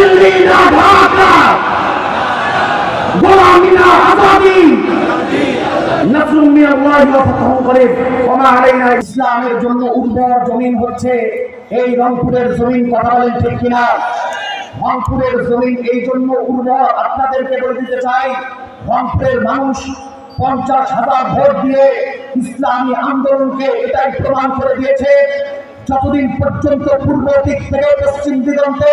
দিল্লি ইসলামের জন্য উর্বর জমিন হচ্ছে এই রংপুরের জমিন কথা বলেন ঠিক কিনা রংপুরের জমিন এই জন্য উর্বর আপনাদেরকে বলে দিতে চাই রংপুরের মানুষ পঞ্চাশ হাজার ভোট দিয়ে ইসলামী আন্দোলনকে এটাই প্রমাণ করে দিয়েছে যতদিন পর্যন্ত পূর্ব দিক থেকে পশ্চিম দিগন্তে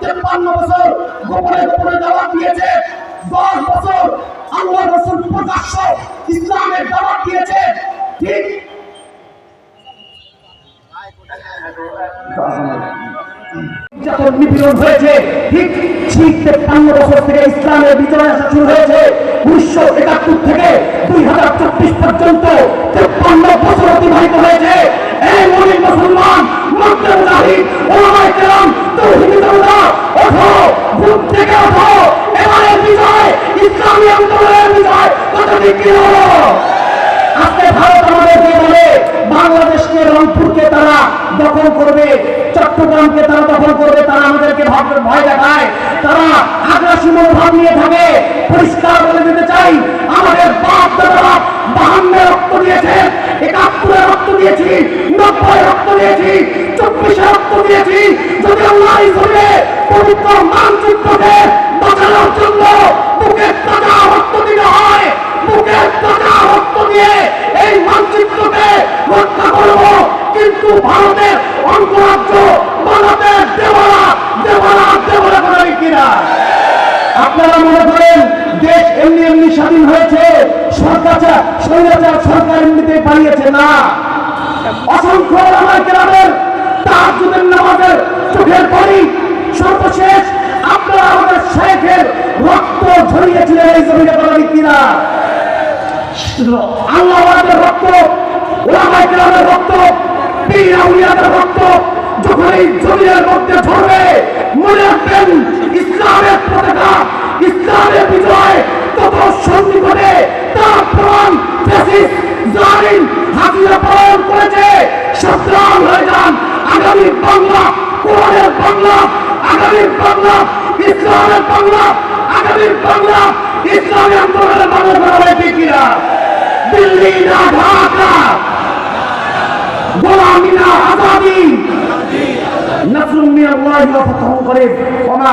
তেপ্পান্ন বছর গোপনে গোপনে দাওয়াত দিয়েছে। দশ বছর আল্লাহ রসুল প্রকাশ্য ইসলামের দাওয়াত দিয়েছে। ঠিক? হয়েছে। ঠিক ঠিক থেকে হয়েছে। থেকে হাজার হয়েছে। আমাদেরকে ভাব- ভয় দেখায়, তারা আগ্রাসী মনোভাব নিয়ে থাকে। পরিষ্কার বলে দিতে চাই, আমাদের বাপ দাদারা বাহান্নে রক্ত দিয়েছে একাত্তরে রক্ত দিয়েছি নব্বই রক্ত দিয়েছি চব্বিশে রক্ত দিয়েছি। যদি আল্লাহ হিসেবে পবিত্র মানচিত্রকে বাঁচানোর জন্য বুকের তাজা রক্ত দিতে হয়, বুকের তাজা রক্ত দিয়ে এই মানচিত্রকে রক্ষা করব। কিন্তু ভারতের অঙ্গরাজ্য আপনারা মনে করেন দেশ এমনি এমনি স্বাধীন হয়েছে সরকার স্বৈরাচার সরকার এমনিতে পালিয়েছে না। অসংখ্য আমার গ্রামের যুগের নামাজের চোখের পরি সর্বশেষ আপনারা আমাদের শেখের রক্ত ঝরিয়েছিলেন এই বলেন কিনা? রক্ত কেরামের রক্ত রক্ত যখন এই মধ্যে ঝরবে, মনে রাখবেন ইসলামের বাংলা, আগামীর বাংলা, ইসলামী আন্দোলনের মানুষ বানাবে ঠিকিরা দিল্লি না ঢাকা। গোলামি না আজাদি। নাসরুম মিয়াল্লাহ ওয়া ফাতহুল করিম। ওয়া মা